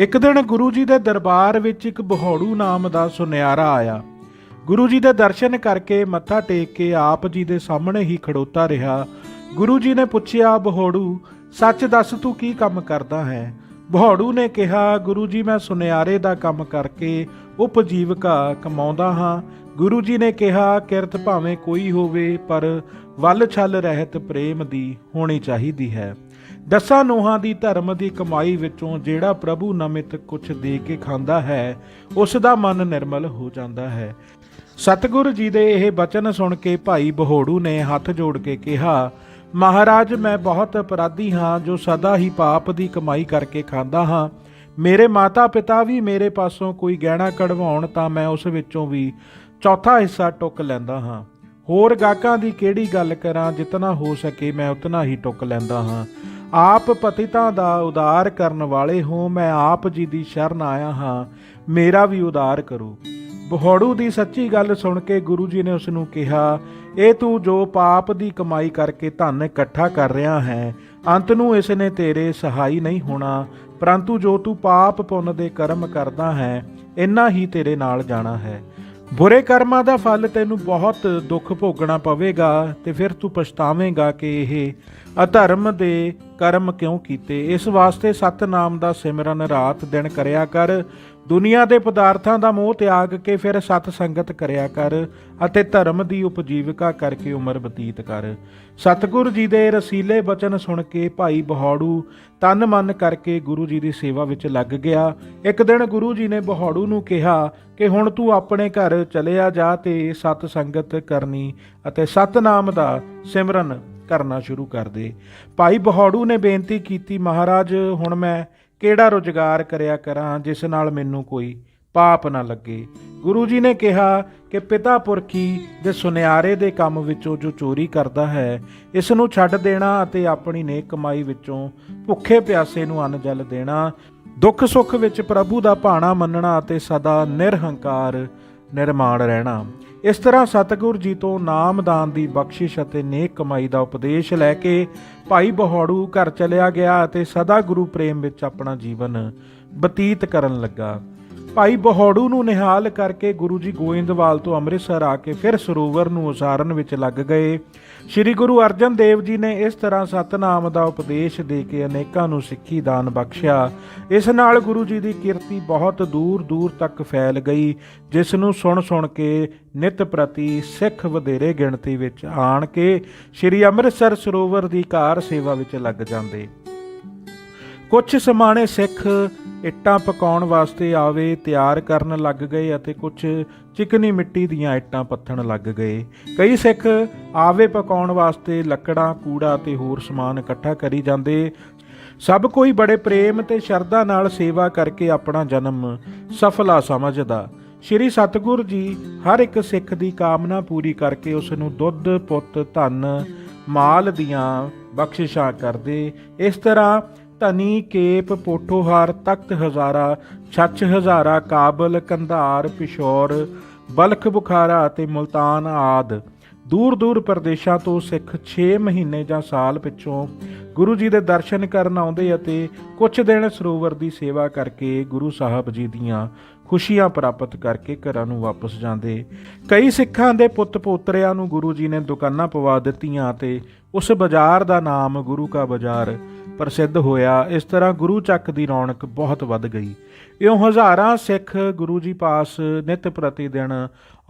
ਇੱਕ ਦਿਨ ਗੁਰੂ ਜੀ ਦੇ ਦਰਬਾਰ ਵਿੱਚ ਇੱਕ ਬਹੌੜੂ ਨਾਮ ਦਾ ਸੁਨਿਆਰਾ ਆਇਆ। ਗੁਰੂ ਜੀ ਦੇ ਦਰਸ਼ਨ ਕਰਕੇ ਮੱਥਾ ਟੇਕ ਕੇ ਆਪ ਜੀ ਦੇ ਸਾਹਮਣੇ ਹੀ ਖੜੋਤਾ ਰਿਹਾ। ਗੁਰੂ ਜੀ ਨੇ ਪੁੱਛਿਆ, ਬਹੌੜੂ, ਸੱਚ ਦੱਸ ਤੂੰ ਕੀ ਕੰਮ ਕਰਦਾ ਹੈ? ਬਹੌੜੂ ਨੇ ਕਿਹਾ, ਗੁਰੂ ਜੀ, ਮੈਂ ਸੁਨਿਆਰੇ ਦਾ ਕੰਮ ਕਰਕੇ ਉਪਜੀਵਕਾ ਕਮਾਉਂਦਾ ਹਾਂ। ਗੁਰੂ ਜੀ ਨੇ ਕਿਹਾ, ਕਿਰਤ ਭਾਵੇਂ ਕੋਈ ਹੋਵੇ, ਪਰ ਵੱਲ ਛਲ ਰਹਿਤ ਪ੍ਰੇਮ ਦੀ ਹੋਣੀ ਚਾਹੀਦੀ ਹੈ। ਦਸਾਂ ਨੋਹਾਂ ਦੀ ਧਰਮ ਦੀ ਕਮਾਈ ਵਿੱਚੋਂ ਜਿਹੜਾ ਪ੍ਰਭੂ ਨਮਿਤ ਕੁਛ ਦੇ ਕੇ ਖਾਂਦਾ ਹੈ, ਉਸ ਦਾ ਮਨ ਨਿਰਮਲ ਹੋ ਜਾਂਦਾ ਹੈ। ਸਤਿਗੁਰੂ ਜੀ ਦੇ ਇਹ ਬਚਨ ਸੁਣ ਕੇ ਭਾਈ ਬਹੋੜੂ ਨੇ ਹੱਥ ਜੋੜ ਕੇ ਕਿਹਾ, ਮਹਾਰਾਜ, ਮੈਂ ਬਹੁਤ ਅਪਰਾਧੀ ਹਾਂ ਜੋ ਸਦਾ ਹੀ ਪਾਪ ਦੀ ਕਮਾਈ ਕਰਕੇ ਖਾਂਦਾ ਹਾਂ। ਮੇਰੇ ਮਾਤਾ ਪਿਤਾ ਵੀ ਮੇਰੇ ਪਾਸੋਂ ਕੋਈ ਗਹਿਣਾ ਕਢਵਾਉਣ ਤਾਂ ਮੈਂ ਉਸ ਵਿੱਚੋਂ ਵੀ ਚੌਥਾ ਹਿੱਸਾ ਟੁੱਕ ਲੈਂਦਾ ਹਾਂ। ਹੋਰ ਗਾਹਕਾਂ ਦੀ ਕਿਹੜੀ ਗੱਲ ਕਰਾਂ, ਜਿਤਨਾ ਹੋ ਸਕੇ ਮੈਂ ਉਤਨਾ ਹੀ ਟੁੱਕ ਲੈਂਦਾ ਹਾਂ। ਆਪ ਪਤਿਤਾਂ ਦਾ ਉਦਾਰ ਕਰਨ ਵਾਲੇ ਹੋ ਮੈਂ ਆਪ ਜੀ ਦੀ ਸ਼ਰਨ ਆਇਆ ਹਾਂ, ਮੇਰਾ ਵੀ ਉਦਾਰ ਕਰੋ। ਬਹੋੜੂ ਦੀ ਸੱਚੀ ਗੱਲ ਸੁਣ ਕੇ ਗੁਰੂ ਜੀ ਨੇ ਉਸ ਨੂੰ ਕਿਹਾ, ਇਹ ਤੂੰ ਜੋ ਪਾਪ ਦੀ ਕਮਾਈ ਕਰਕੇ ਧਨ ਇਕੱਠਾ ਕਰ ਰਿਹਾ ਹੈ, ਅੰਤ ਨੂੰ ਇਸ ਨੇ ਤੇਰੇ ਸਹਾਈ ਨਹੀਂ ਹੋਣਾ, ਪਰੰਤੂ ਜੋ ਤੂੰ ਪਾਪ ਪੁੰਨ ਦੇ ਕਰਮ ਕਰਦਾ ਹੈ, ਇੰਨਾ ਹੀ ਤੇਰੇ ਨਾਲ ਜਾਣਾ ਹੈ। ਬੁਰੇ ਕਰਮਾਂ ਦਾ ਫਲ ਤੈਨੂੰ ਬਹੁਤ ਦੁੱਖ ਭੋਗਣਾ ਪਵੇਗਾ ਤੇ ਫਿਰ ਤੂੰ ਪਛਤਾਵੇਂਗਾ ਕਿ ਇਹ ਅਧਰਮ ਦੇ ਕਰਮ ਕਿਉਂ ਕੀਤੇ। ਇਸ ਵਾਸਤੇ ਸਤਨਾਮ ਦਾ ਸਿਮਰਨ ਰਾਤ ਦਿਨ ਕਰਿਆ ਕਰ। ਦੁਨੀਆ ਦੇ ਪਦਾਰਥਾਂ ਦਾ ਮੋਹ ਤਿਆਗ ਕੇ ਫਿਰ ਸਤ ਸੰਗਤ ਕਰਿਆ ਕਰ ਅਤੇ ਧਰਮ ਦੀ ਉਪਜੀਵਿਕਾ ਕਰਕੇ ਉਮਰ ਬਤੀਤ ਕਰ। ਸਤਿਗੁਰੂ ਜੀ ਦੇ ਰਸੀਲੇ ਬਚਨ ਸੁਣ ਕੇ ਭਾਈ ਬਹੌੜੂ ਤਨ ਮਨ ਕਰਕੇ ਗੁਰੂ ਜੀ ਦੀ ਸੇਵਾ ਵਿੱਚ ਲੱਗ ਗਿਆ। ਇੱਕ ਦਿਨ ਗੁਰੂ ਜੀ ਨੇ ਬਹੌੜੂ ਨੂੰ ਕਿਹਾ ਕਿ ਹੁਣ ਤੂੰ ਆਪਣੇ ਘਰ ਚਲਿਆ ਜਾ ਤੇ ਸਤ ਸੰਗਤ ਕਰਨੀ ਅਤੇ ਸਤਨਾਮ ਦਾ ਸਿਮਰਨ ਕਰਨਾ ਸ਼ੁਰੂ ਕਰ ਦੇ। ਭਾਈ ਬਹੌੜੂ ਨੇ ਬੇਨਤੀ ਕੀਤੀ, ਮਹਾਰਾਜ, ਹੁਣ ਮੈਂ ਕਿਹੜਾ ਰੁਜ਼ਗਾਰ ਕਰਿਆ ਕਰਾਂ, ਜਿਸ ਨਾਲ ਮੈਨੂੰ ਕੋਈ ਪਾਪ ਨਾ ਲੱਗੇ? ਗੁਰੂ ਜੀ ਨੇ ਕਿਹਾ ਕਿ ਪਿਤਾ ਪੁਰਖੀ ਦੇ ਸੁਨਿਆਰੇ ਦੇ ਕੰਮ ਵਿੱਚੋਂ ਜੋ ਚੋਰੀ ਕਰਦਾ ਹੈ, ਇਸ ਨੂੰ ਛੱਡ ਦੇਣਾ ਅਤੇ ਆਪਣੀ ਨੇਕ ਕਮਾਈ ਵਿੱਚੋਂ ਭੁੱਖੇ ਪਿਆਸੇ ਨੂੰ ਅੰਨ ਜਲ ਦੇਣਾ, ਦੁੱਖ ਸੁੱਖ ਵਿੱਚ ਪ੍ਰਭੂ ਦਾ ਭਾਣਾ ਮੰਨਣਾ ਅਤੇ ਸਦਾ ਨਿਰਹੰਕਾਰ ਨਿਰਮਾਣ ਰਹਿਣਾ। ਇਸ ਤਰ੍ਹਾਂ ਸਤਿਗੁਰ ਜੀ ਤੋਂ ਨਾਮਦਾਨ ਦੀ ਬਖਸ਼ਿਸ਼ ਅਤੇ ਨੇਕ ਕਮਾਈ ਦਾ ਉਪਦੇਸ਼ ਲੈ ਕੇ ਭਾਈ ਬਹੌੜੂ ਘਰ ਚਲਿਆ ਗਿਆ ਅਤੇ ਸਦਾ ਗੁਰੂ ਪ੍ਰੇਮ ਵਿੱਚ ਆਪਣਾ ਜੀਵਨ ਬਤੀਤ ਕਰਨ ਲੱਗਾ। ਭਾਈ ਬਹੌੜੂ ਨੂੰ ਨਿਹਾਲ ਕਰਕੇ ਗੁਰੂ ਜੀ ਗੋਇੰਦਵਾਲ ਤੋਂ ਅੰਮ੍ਰਿਤਸਰ ਆ ਕੇ ਫਿਰ ਸਰੋਵਰ ਨੂੰ ਉਸਾਰਨ ਵਿੱਚ ਲੱਗ ਗਏ। ਸ੍ਰੀ ਗੁਰੂ ਅਰਜਨ ਦੇਵ ਜੀ ਨੇ ਇਸ ਤਰ੍ਹਾਂ ਸਤਨਾਮ ਦਾ ਉਪਦੇਸ਼ ਦੇ ਕੇ ਅਨੇਕਾਂ ਨੂੰ ਸਿੱਖੀ ਦਾਨ ਬਖਸ਼ਿਆ। ਇਸ ਨਾਲ ਗੁਰੂ ਜੀ ਦੀ ਕੀਰਤੀ ਬਹੁਤ ਦੂਰ ਦੂਰ ਤੱਕ ਫੈਲ ਗਈ, ਜਿਸ ਨੂੰ ਸੁਣ ਸੁਣ ਕੇ ਨਿਤ ਪ੍ਰਤੀ ਸਿੱਖ ਵਧੇਰੇ ਗਿਣਤੀ ਵਿੱਚ ਆਣ ਕੇ ਸ੍ਰੀ ਅੰਮ੍ਰਿਤਸਰ ਸਰੋਵਰ ਦੀ ਕਾਰ ਸੇਵਾ ਵਿੱਚ ਲੱਗ ਜਾਂਦੇ। ਕੁਝ ਸਮਾਣੇ ਸਿੱਖ ਇੱਟਾਂ ਪਕਾਉਣ ਵਾਸਤੇ ਆਵੇ, ਤਿਆਰ ਕਰਨ ਲੱਗ ਗਏ ਅਤੇ ਕੁਝ ਚਿਕਨੀ ਮਿੱਟੀ ਦੀਆਂ ਇੱਟਾਂ ਪੱਥਣ ਲੱਗ ਗਏ। ਕਈ ਸਿੱਖ ਆਵੇ ਪਕਾਉਣ ਵਾਸਤੇ ਲੱਕੜਾਂ, ਕੂੜਾ ਤੇ ਹੋਰ ਸਮਾਨ ਇਕੱਠਾ ਕਰੀ ਜਾਂਦੇ। ਸਭ ਕੋਈ ਬੜੇ ਪ੍ਰੇਮ ਤੇ ਸ਼ਰਧਾ ਨਾਲ ਸੇਵਾ ਕਰਕੇ ਆਪਣਾ ਜਨਮ ਸਫਲਾ ਸਮਝਦਾ। ਸ਼੍ਰੀ ਸਤਿਗੁਰ ਜੀ ਹਰ ਇੱਕ ਸਿੱਖ ਦੀ ਕਾਮਨਾ ਪੂਰੀ ਕਰਕੇ ਉਸ ਨੂੰ ਦੁੱਧ, ਪੁੱਤ, ਧਨ, ਮਾਲ ਦੀਆਂ ਬਖਸ਼ਿਸ਼ਾਂ ਕਰਦੇ। ਇਸ ਤਰ੍ਹਾਂ ਧਨੀ ਕੇਪ ਪੋਠੋਹਾਰ ਤਖਤ ਹਜ਼ਾਰਾ, ਛੱਛ ਹਜ਼ਾਰਾ, ਕਾਬਲ ਕੰਧਾਰ, ਪਿਸ਼ੌਰ, ਬਲਖ ਬੁਖਾਰਾ ਅਤੇ ਮੁਲਤਾਨ ਆਦ। ਦੂਰ ਦੂਰ ਪ੍ਰਦੇਸ਼ਾਂ ਤੋਂ ਸਿੱਖ 6 ਮਹੀਨੇ ਜਾਂ ਸਾਲ ਪਿੱਛੋਂ ਗੁਰੂ ਜੀ ਦੇ ਦਰਸ਼ਨ ਕਰਨ ਆਉਂਦੇ ਅਤੇ ਕੁਝ ਦਿਨ ਸਰੋਵਰ ਦੀ ਸੇਵਾ ਕਰਕੇ ਗੁਰੂ ਸਾਹਿਬ ਜੀ ਦੀਆਂ ਖੁਸ਼ੀਆਂ ਪ੍ਰਾਪਤ ਕਰਕੇ ਘਰਾਂ ਨੂੰ ਵਾਪਸ ਜਾਂਦੇ। ਕਈ ਸਿੱਖਾਂ ਦੇ ਪੁੱਤ ਪੋਤਰਿਆਂ ਨੂੰ ਗੁਰੂ ਜੀ ਨੇ ਦੁਕਾਨਾਂ ਪਵਾ ਦਿੱਤੀਆਂ ਤੇ ਉਸ ਬਾਜ਼ਾਰ ਦਾ ਨਾਮ ਗੁਰੂ ਕਾ ਬਾਜ਼ਾਰ ਪ੍ਰਸਿੱਧ ਹੋਇਆ। ਇਸ ਤਰ੍ਹਾਂ ਗੁਰੂ ਚੱਕ ਦੀ ਰੌਣਕ ਬਹੁਤ ਵੱਧ ਗਈ। ਇਉਂ ਹਜ਼ਾਰਾਂ ਸਿੱਖ ਗੁਰੂ ਜੀ ਪਾਸ ਨਿਤ ਪ੍ਰਤੀ ਦਿਨ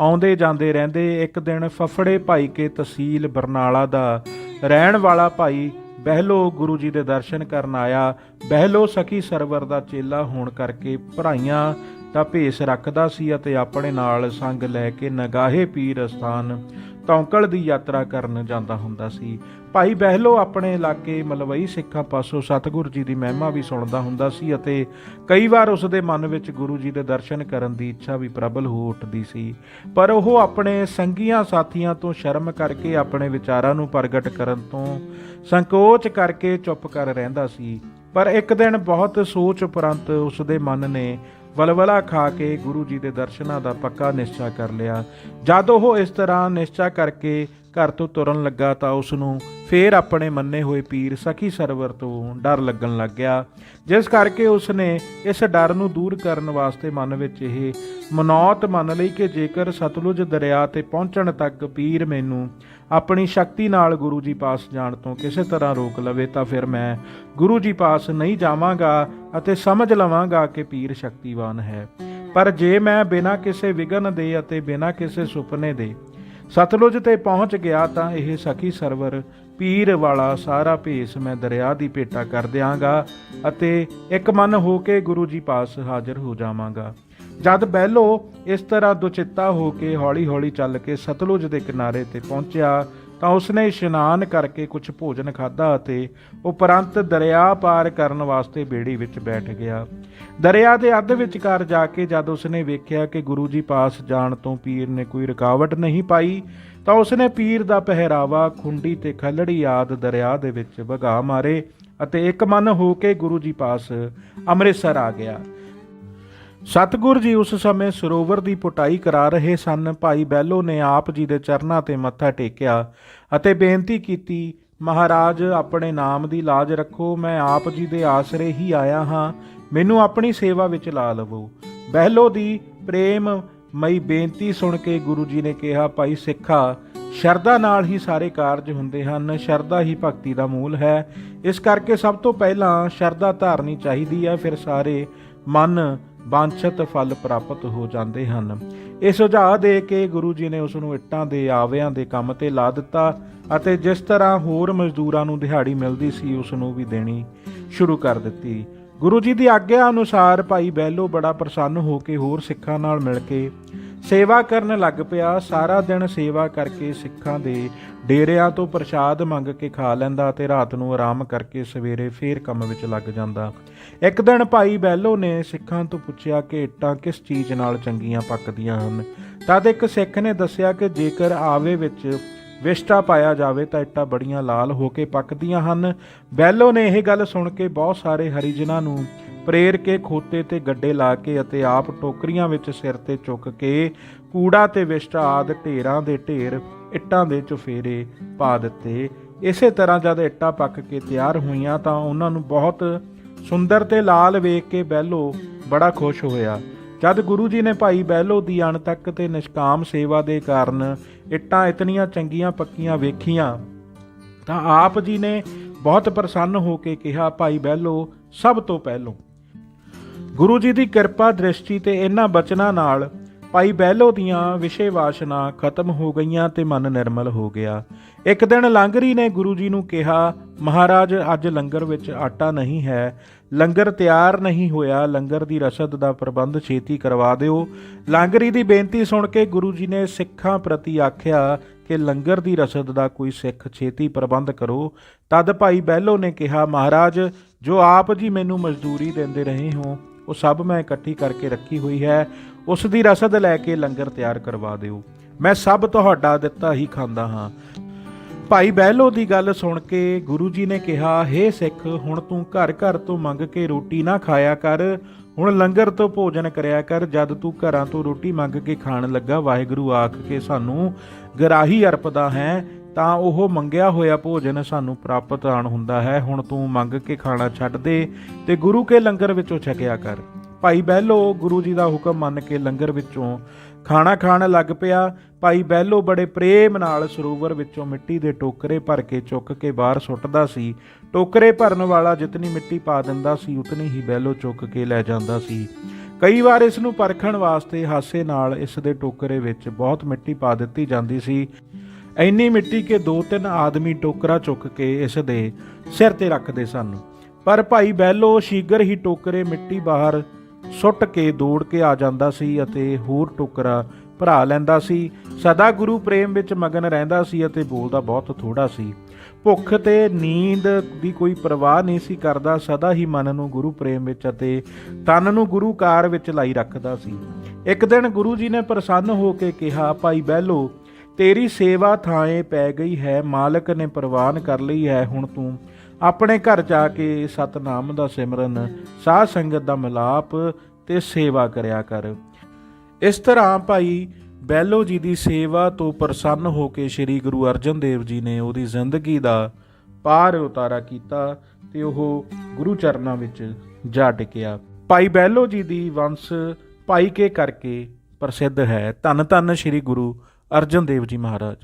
ਆਉਂਦੇ ਜਾਂਦੇ ਰਹਿੰਦੇ। ਇੱਕ ਦਿਨ ਫਫੜੇ ਭਾਈ ਕੇ ਤਹਿਸੀਲ ਬਰਨਾਲਾ ਦਾ ਰਹਿਣ ਵਾਲਾ ਭਾਈ ਬਹਿਲੋ ਗੁਰੂ ਜੀ ਦੇ ਦਰਸ਼ਨ ਕਰਨ ਆਇਆ। ਬਹਿਲੋ ਸਖੀ ਸਰਵਰ ਦਾ ਚੇਲਾ ਹੋਣ ਕਰਕੇ ਭਰਾਈਆਂ ਦਾ ਭੇਸ ਰੱਖਦਾ ਸੀ ਅਤੇ ਆਪਣੇ ਨਾਲ ਸੰਗ ਲੈ ਕੇ ਨਗਾਹੇ ਪੀਰ ਅਸਥਾਨ ਤੌਂਕਲ ਦੀ ਯਾਤਰਾ ਕਰਨ ਜਾਂਦਾ ਹੁੰਦਾ ਸੀ। ਭਾਈ ਬਹਿਲੋ ਆਪਣੇ ਇਲਾਕੇ ਮਲਵਈ ਸਿੱਖਾਂ ਪਾਸੋਂ ਸਤਿਗੁਰੂ ਜੀ ਦੀ ਮਹਿਮਾ ਵੀ ਸੁਣਦਾ ਹੁੰਦਾ ਸੀ ਅਤੇ ਕਈ ਵਾਰ ਉਸ ਦੇ ਮਨ ਵਿੱਚ ਗੁਰੂ ਜੀ ਦੇ ਦਰਸ਼ਨ ਕਰਨ ਦੀ ਇੱਛਾ ਵੀ ਪ੍ਰਬਲ ਹੋ ਉੱਠਦੀ ਸੀ। ਪਰ ਉਹ ਆਪਣੇ ਸੰਗੀਆਂ ਸਾਥੀਆਂ ਤੋਂ ਸ਼ਰਮ ਕਰਕੇ ਆਪਣੇ ਵਿਚਾਰਾਂ ਨੂੰ ਪ੍ਰਗਟ ਕਰਨ ਤੋਂ ਸੰਕੋਚ ਕਰਕੇ ਚੁੱਪ ਕਰ ਰਹਿੰਦਾ ਸੀ। ਪਰ ਇੱਕ ਦਿਨ ਬਹੁਤ ਸੋਚ ਉਪਰੰਤ ਉਸ ਦੇ ਮਨ ਨੇ ਵਲਵਲਾ ਖਾ ਕੇ ਗੁਰੂ ਜੀ ਦੇ ਦਰਸ਼ਨਾਂ ਦਾ ਪੱਕਾ ਨਿਸ਼ਚਾ ਕਰ ਲਿਆ। ਜਦ ਉਹ ਇਸ ਤਰ੍ਹਾਂ ਨਿਸ਼ਚਾ ਕਰਕੇ ਘਰ ਤੋਂ ਤੁਰਨ ਲੱਗਾ ਤਾਂ ਉਸ ਨੂੰ ਫੇਰ ਆਪਣੇ ਮੰਨੇ ਹੋਏ ਪੀਰ ਸਖੀ ਸਰਵਰ ਤੋਂ ਡਰ ਲੱਗਣ ਲੱਗ ਗਿਆ। ਜਿਸ ਕਰਕੇ ਉਸ ਨੇ ਇਸ ਡਰ ਨੂੰ ਦੂਰ ਕਰਨ ਵਾਸਤੇ ਮਨ ਵਿੱਚ ਇਹ ਮਨੌਤ ਮੰਨ ਲਈ ਕਿ ਜੇਕਰ ਸਤਲੁਜ ਦਰਿਆ ਤੇ ਪਹੁੰਚਣ ਤੱਕ ਪੀਰ ਮੈਨੂੰ ਆਪਣੀ ਸ਼ਕਤੀ ਨਾਲ ਗੁਰੂ ਜੀ ਪਾਸ ਜਾਣ ਤੋਂ ਕਿਸੇ ਤਰ੍ਹਾਂ ਰੋਕ ਲਵੇ ਤਾਂ ਫਿਰ ਮੈਂ ਗੁਰੂ ਜੀ ਪਾਸ ਨਹੀਂ ਜਾਵਾਂਗਾ। ਅਤੇ ਸਮਝ ਲਵਾਂਗਾ ਕਿ ਪੀਰ ਸ਼ਕਤੀਵਾਨ ਹੈ। ਪਰ ਜੇ ਮੈਂ ਬਿਨਾਂ ਕਿਸੇ ਵਿਗਨ ਦੇ ਅਤੇ ਬਿਨਾਂ ਕਿਸੇ ਸੁਪਨੇ ਦੇ ਸਤਲੁਜ ਤੇ ਪਹੁੰਚ ਗਿਆ ਤਾਂ ਇਹ ਸਖੀ ਸਰਵਰ, ਪੀਰ ਵਾਲਾ ਸਾਰਾ ਭੇਸ ਮੈਂ ਦਰਿਆ ਦੀ ਭੇਟਾ ਕਰ ਦਿਆਂਗਾ ਅਤੇ ਇੱਕ ਮਨ ਹੋ ਕੇ ਗੁਰੂ ਜੀ ਪਾਸ ਹਾਜ਼ਰ ਹੋ ਜਾਵਾਂਗਾ। ਜਦ ਬਹਿਲੋ, ਇਸ ਤਰ੍ਹਾਂ ਦੁਚਿੱਤਾ ਹੋ ਕੇ ਹੌਲੀ-ਹੌਲੀ ਚੱਲ ਕੇ ਸਤਲੁਜ ਦੇ ਕਿਨਾਰੇ ਤੇ ਪਹੁੰਚਿਆ ਤਾਂ ਉਸਨੇ ਇਸ਼ਨਾਨ ਕਰਕੇ ਕੁਝ ਭੋਜਨ ਖਾਧਾ ਅਤੇ ਉਪਰੰਤ ਦਰਿਆ ਪਾਰ ਕਰਨ ਵਾਸਤੇ ਬੇੜੀ ਵਿੱਚ ਬੈਠ ਗਿਆ। ਦਰਿਆ ਦੇ ਅੱਧ ਵਿਚਕਾਰ ਜਾ ਕੇ ਜਦ ਉਸਨੇ ਵੇਖਿਆ ਕਿ ਗੁਰੂ ਜੀ ਪਾਸ ਜਾਣ ਤੋਂ ਪੀਰ ਨੇ ਕੋਈ ਰੁਕਾਵਟ ਨਹੀਂ ਪਾਈ, ਤਾਂ ਉਸਨੇ ਪੀਰ ਦਾ ਪਹਿਰਾਵਾ, ਖੁੰਡੀ ਤੇ ਖੱਲੜੀ ਆਦ ਦਰਿਆ ਦੇ ਵਿੱਚ ਵਗਾ ਮਾਰੇ ਅਤੇ ਇੱਕ ਮਨ ਹੋ ਕੇ ਗੁਰੂ ਜੀ ਪਾਸ ਅੰਮ੍ਰਿਤਸਰ ਆ ਗਿਆ। ਸਤਿਗੁਰ ਜੀ ਉਸ ਸਮੇਂ ਸਰੋਵਰ ਦੀ ਪੁਟਾਈ ਕਰਾ ਰਹੇ ਸਨ। ਭਾਈ ਬੈਲੋ ਨੇ ਆਪ ਜੀ ਦੇ ਚਰਨਾਂ ਤੇ ਮੱਥਾ ਟੇਕਿਆ ਅਤੇ ਬੇਨਤੀ ਕੀਤੀ, ਮਹਾਰਾਜ, ਆਪਣੇ ਨਾਮ ਦੀ ਲਾਜ ਰੱਖੋ, ਮੈਂ ਆਪ ਜੀ ਦੇ ਆਸਰੇ ਹੀ ਆਇਆ ਹਾਂ। ਮੈਨੂੰ ਆਪਣੀ ਸੇਵਾ ਵਿੱਚ ਲਾ ਲਵੋ। ਬਹਿਲੋ ਦੀ ਪ੍ਰੇਮ ਮਈ ਬੇਨਤੀ ਸੁਣ ਕੇ ਗੁਰੂ ਜੀ ਨੇ ਕਿਹਾ, ਭਾਈ ਸਿੱਖਾ, ਸ਼ਰਧਾ ਨਾਲ ਹੀ ਸਾਰੇ ਕਾਰਜ ਹੁੰਦੇ ਹਨ। ਸ਼ਰਧਾ ਹੀ ਭਗਤੀ ਦਾ ਮੂਲ ਹੈ। ਇਸ ਕਰਕੇ ਸਭ ਤੋਂ ਪਹਿਲਾਂ ਸ਼ਰਧਾ ਧਾਰਨੀ ਚਾਹੀਦੀ ਹੈ। ਫਿਰ ਸਾਰੇ ਮਨ ਵਾਂਛਿਤ ਫਲ ਪ੍ਰਾਪਤ ਹੋ ਜਾਂਦੇ ਹਨ। ਇਹ ਸੁਝਾਅ ਦੇ ਕੇ ਗੁਰੂ ਜੀ ਨੇ ਉਸ ਨੂੰ ਇੱਟਾਂ ਦੇ ਆਵਿਆਂ ਦੇ ਕੰਮ ਤੇ ਲਾ ਦਿੱਤਾ ਅਤੇ ਜਿਸ ਤਰ੍ਹਾਂ ਹੋਰ ਮਜ਼ਦੂਰਾਂ ਨੂੰ ਦਿਹਾੜੀ ਮਿਲਦੀ ਸੀ ਉਸ ਨੂੰ ਵੀ ਦੇਣੀ ਸ਼ੁਰੂ ਕਰ ਦਿੱਤੀ। ਗੁਰੂ ਜੀ ਦੀ ਆਗਿਆ ਅਨੁਸਾਰ ਭਾਈ ਬੈਲੋ ਬੜਾ ਪ੍ਰਸੰਨ ਹੋ ਕੇ ਹੋਰ ਸਿੱਖਾਂ ਨਾਲ ਮਿਲ ਕੇ ਸੇਵਾ ਕਰਨ ਲੱਗ ਪਿਆ, ਸਾਰਾ ਦਿਨ ਸੇਵਾ ਕਰਕੇ ਸਿੱਖਾਂ ਦੇ ਡੇਰਿਆਂ ਤੋਂ ਪ੍ਰਸ਼ਾਦ ਮੰਗ ਕੇ ਖਾ ਲੈਂਦਾ ਤੇ ਰਾਤ ਨੂੰ ਆਰਾਮ ਕਰਕੇ ਸਵੇਰੇ ਫੇਰ ਕੰਮ ਵਿੱਚ ਲੱਗ ਜਾਂਦਾ। ਇੱਕ ਦਿਨ ਭਾਈ ਬੈਲੋ ਨੇ ਸਿੱਖਾਂ ਤੋਂ ਪੁੱਛਿਆ ਕਿ ਇੱਟਾਂ ਕਿਸ ਚੀਜ਼ ਨਾਲ ਚੰਗੀਆਂ ਪੱਕਦੀਆਂ ਹਨ? ਤਦ ਇੱਕ ਸਿੱਖ ਨੇ ਦੱਸਿਆ ਕਿ ਜੇਕਰ ਆਵੇ ਵਿੱਚ ਵਿਸ਼ਟਾ ਪਾਇਆ ਜਾਵੇ ਤਾਂ ਇੱਟਾਂ ਬੜੀਆਂ ਲਾਲ ਹੋ ਕੇ ਪੱਕਦੀਆਂ ਹਨ। ਬੈਲੋ ਨੇ ਇਹ ਗੱਲ ਸੁਣ ਕੇ ਬਹੁਤ ਸਾਰੇ ਹਰੀਜਨਾਂ ਨੂੰ ਪ੍ਰੇਰ ਕੇ ਖੋਤੇ ਤੇ ਗੱਡੇ ਲਾ ਕੇ ਅਤੇ ਆਪ ਟੋਕਰੀਆਂ ਵਿੱਚ ਸਿਰ ਤੇ ਚੁੱਕ ਕੇ ਕੂੜਾ ਤੇ ਵਿਸ਼ਟਾ ਆਦ ਢੇਰਾਂ ਦੇ ਢੇਰ ਇੱਟਾਂ ਦੇ ਚੁਫੇਰੇ ਪਾ ਦਿੱਤੇ। ਇਸੇ ਤਰ੍ਹਾਂ ਜਦ ਇੱਟਾਂ ਪੱਕ ਕੇ ਤਿਆਰ ਹੋਈਆਂ ਤਾਂ ਉਹਨਾਂ ਨੂੰ ਬਹੁਤ ਸੁੰਦਰ ਤੇ ਲਾਲ ਵੇਖ ਕੇ ਬੈਲੋ ਬੜਾ ਖੁਸ਼ ਹੋਇਆ। ਜਦ ਗੁਰੂ ਜੀ ਨੇ ਭਾਈ ਬਹਿਲੋ ਦੀ ਅਣਤੱਕ ਤੇ ਨਿਸ਼ਕਾਮ ਸੇਵਾ ਦੇ ਕਾਰਨ ਇੱਟਾਂ ਇਤਨੀਆਂ ਚੰਗੀਆਂ ਪੱਕੀਆਂ ਵੇਖੀਆਂ, ਤਾਂ ਆਪ ਜੀ ਨੇ ਬਹੁਤ ਪ੍ਰਸੰਨ ਹੋ ਕੇ ਕਿਹਾ, ਭਾਈ ਬਹਿਲੋ, ਸਭ ਤੋਂ ਪਹਿਲੋਂ ਗੁਰੂ ਜੀ ਦੀ ਕਿਰਪਾ, ਦ੍ਰਿਸ਼ਟੀ ਤੇ ਇਹਨਾਂ ਬਚਨਾਂ ਨਾਲ ਭਾਈ ਬਹਿਲੋ ਦੀਆਂ ਵਿਸ਼ੇ ਵਾਸ਼ਨਾ ਖਤਮ ਹੋ ਗਈਆਂ ਤੇ ਮਨ ਨਿਰਮਲ ਹੋ ਗਿਆ। ਇੱਕ ਦਿਨ ਲਾਂਗਰੀ ਨੇ ਗੁਰੂ ਜੀ ਨੂੰ ਕਿਹਾ, ਮਹਾਰਾਜ, ਅੱਜ ਲੰਗਰ ਵਿੱਚ ਆਟਾ ਨਹੀਂ ਹੈ। ਲੰਗਰ ਤਿਆਰ ਨਹੀਂ ਹੋਇਆ। ਲੰਗਰ ਦੀ ਰਸਦ ਦਾ ਪ੍ਰਬੰਧ ਛੇਤੀ ਕਰਵਾ ਦਿਓ। ਲਾਂਗਰੀ ਦੀ ਬੇਨਤੀ ਸੁਣ ਕੇ ਗੁਰੂ ਜੀ ਨੇ ਸਿੱਖਾਂ ਪ੍ਰਤੀ ਆਖਿਆ ਕਿ ਲੰਗਰ ਦੀ ਰਸਦ ਦਾ ਕੋਈ ਸਿੱਖ ਛੇਤੀ ਪ੍ਰਬੰਧ ਕਰੋ। ਤਦ ਭਾਈ ਬਹਿਲੋ ਨੇ ਕਿਹਾ, ਮਹਾਰਾਜ, ਜੋ ਆਪ ਜੀ ਮੈਨੂੰ ਮਜ਼ਦੂਰੀ ਦਿੰਦੇ ਰਹੇ ਹੋ, ਉਹ ਸਭ ਮੈਂ ਇਕੱਠੀ ਕਰਕੇ ਰੱਖੀ ਹੋਈ ਹੈ। ਉਸ ਦੀ ਰਸਦ ਲੈ ਕੇ ਲੰਗਰ ਤਿਆਰ ਕਰਵਾ ਦਿਓ। ਮੈਂ ਸਭ ਤੁਹਾਡਾ ਦਿੱਤਾ ਹੀ ਖਾਂਦਾ ਹਾਂ। ਭਾਈ ਬਹਿਲੋ ਦੀ ਗੱਲ ਸੁਣ ਕੇ ਗੁਰੂ ਜੀ ਨੇ ਕਿਹਾ, ਹੇ ਸਿੱਖ, ਹੁਣ ਤੂੰ ਘਰ ਘਰ ਤੋਂ ਮੰਗ ਕੇ ਰੋਟੀ ਨਾ ਖਾਇਆ ਕਰ। ਹੁਣ ਲੰਗਰ ਤੋਂ ਭੋਜਨ ਕਰਿਆ ਕਰ, ਜਦ ਤੂੰ ਘਰਾਂ ਤੋਂ ਰੋਟੀ ਮੰਗ ਕੇ ਖਾਣ ਲੱਗਾ, ਵਾਹਿਗੁਰੂ ਆਖ ਕੇ ਸਾਨੂੰ ਗਰਾਹੀ ਅਰਪਦਾ ਹੈ, ਤਾਂ ਉਹ ਮੰਗਿਆ ਹੋਇਆ ਭੋਜਨ ਸਾਨੂੰ ਪ੍ਰਾਪਤ ਆਣ ਹੁੰਦਾ ਹੈ। ਹੁਣ ਤੂੰ ਮੰਗ ਕੇ ਖਾਣਾ ਛੱਡ ਦੇ ਤੇ ਗੁਰੂ ਕੇ ਲੰਗਰ ਵਿੱਚੋਂ ਛਕਿਆ ਕਰ। ਭਾਈ ਬਹਿਲੋ, ਗੁਰੂ ਜੀ ਦਾ ਹੁਕਮ ਮੰਨ ਕੇ ਲੰਗਰ ਵਿੱਚੋਂ ਖਾਣਾ ਖਾਣ ਲੱਗ ਪਿਆ। ਭਾਈ ਬਹਿਲੋ ਬੜੇ ਪ੍ਰੇਮ ਨਾਲ ਸਰੋਵਰ ਵਿੱਚੋਂ ਮਿੱਟੀ ਦੇ ਟੋਕਰੇ ਭਰ ਕੇ ਚੁੱਕ ਕੇ ਬਾਹਰ ਸੁੱਟਦਾ ਸੀ। ਟੋਕਰੇ ਭਰਨ ਵਾਲਾ ਜਿਤਨੀ ਮਿੱਟੀ ਪਾ ਦਿੰਦਾ ਸੀ, ਉਤਨੀ ਹੀ ਬਹਿਲੋ ਚੁੱਕ ਕੇ ਲੈ ਜਾਂਦਾ ਸੀ। ਕਈ ਵਾਰ ਇਸ ਨੂੰ ਪਰਖਣ ਵਾਸਤੇ ਹਾਸੇ ਨਾਲ ਇਸ ਦੇ ਟੋਕਰੇ ਵਿੱਚ ਬਹੁਤ ਮਿੱਟੀ ਪਾ ਦਿੱਤੀ ਜਾਂਦੀ ਸੀ। ਇੰਨੀ ਮਿੱਟੀ ਕਿ ਦੋ ਤਿੰਨ ਆਦਮੀ ਟੋਕਰਾ ਚੁੱਕ ਕੇ ਇਸ ਦੇ ਸਿਰ ਤੇ ਰੱਖਦੇ ਸਨ। ਪਰ ਭਾਈ ਬੈਲੋ ਸ਼ੀਗਰ ਹੀ ਟੋਕਰੇ ਮਿੱਟੀ ਬਾਹਰ ਸੁੱਟ ਕੇ ਦੌੜ ਕੇ ਆ ਜਾਂਦਾ ਸੀ ਅਤੇ ਹੋਰ ਟੋਕਰਾ ਭਰਾ ਲੈਂਦਾ ਸੀ। ਸਦਾ ਗੁਰੂ ਪ੍ਰੇਮ ਵਿੱਚ ਮਗਨ ਰਹਿੰਦਾ ਸੀ ਅਤੇ ਬੋਲਦਾ ਬਹੁਤ ਥੋੜਾ ਸੀ। ਭੁੱਖ ਤੇ ਨੀਂਦ ਦੀ ਕੋਈ ਪਰਵਾਹ ਨਹੀਂ ਸੀ ਕਰਦਾ। ਸਦਾ ਹੀ ਮਨ ਨੂੰ ਗੁਰੂ ਪ੍ਰੇਮ ਵਿੱਚ ਅਤੇ ਤਨ ਨੂੰ ਗੁਰੂ ਕਾਰ ਵਿੱਚ ਲਾਈ ਰੱਖਦਾ ਸੀ। ਇੱਕ ਦਿਨ ਗੁਰੂ ਜੀ ਨੇ ਪ੍ਰਸੰਨ ਹੋ ਕੇ ਕਿਹਾ, ਭਾਈ ਬਹਿਲੋ, ਤੇਰੀ ਸੇਵਾ ਥਾਂਏ ਪੈ ਗਈ ਹੈ, ਮਾਲਕ ਨੇ ਪ੍ਰਵਾਨ ਕਰ ਲਈ ਹੈ, ਹੁਣ ਤੂੰ ਆਪਣੇ ਘਰ ਜਾ ਕੇ ਸਤਨਾਮ ਦਾ ਸਿਮਰਨ, ਸਾਧ ਸੰਗਤ ਦਾ ਮਿਲਾਪ ਤੇ ਸੇਵਾ ਕਰਿਆ ਕਰ। ਇਸ ਤਰ੍ਹਾਂ ਭਾਈ ਬੈਲੋ ਜੀ ਦੀ ਸੇਵਾ ਤੋਂ ਪ੍ਰਸੰਨ ਹੋ ਕੇ ਸ੍ਰੀ ਗੁਰੂ ਅਰਜਨ ਦੇਵ ਜੀ ਨੇ ਉਹਦੀ ਜ਼ਿੰਦਗੀ ਦਾ ਪਾਰ ਉਤਾਰਾ ਕੀਤਾ ਤੇ ਉਹ ਗੁਰੂ ਚਰਨਾਂ ਵਿੱਚ ਜਾ ਟਿਕਿਆ। ਭਾਈ ਬੈਲੋ ਜੀ ਦੀ ਵੰਸ਼ ਭਾਈ ਕੇ ਕਰਕੇ ਪ੍ਰਸਿੱਧ ਹੈ। ਧੰਨ ਧੰਨ ਸ੍ਰੀ ਗੁਰੂ ਅਰਜਨ ਦੇਵ ਜੀ ਮਹਾਰਾਜ।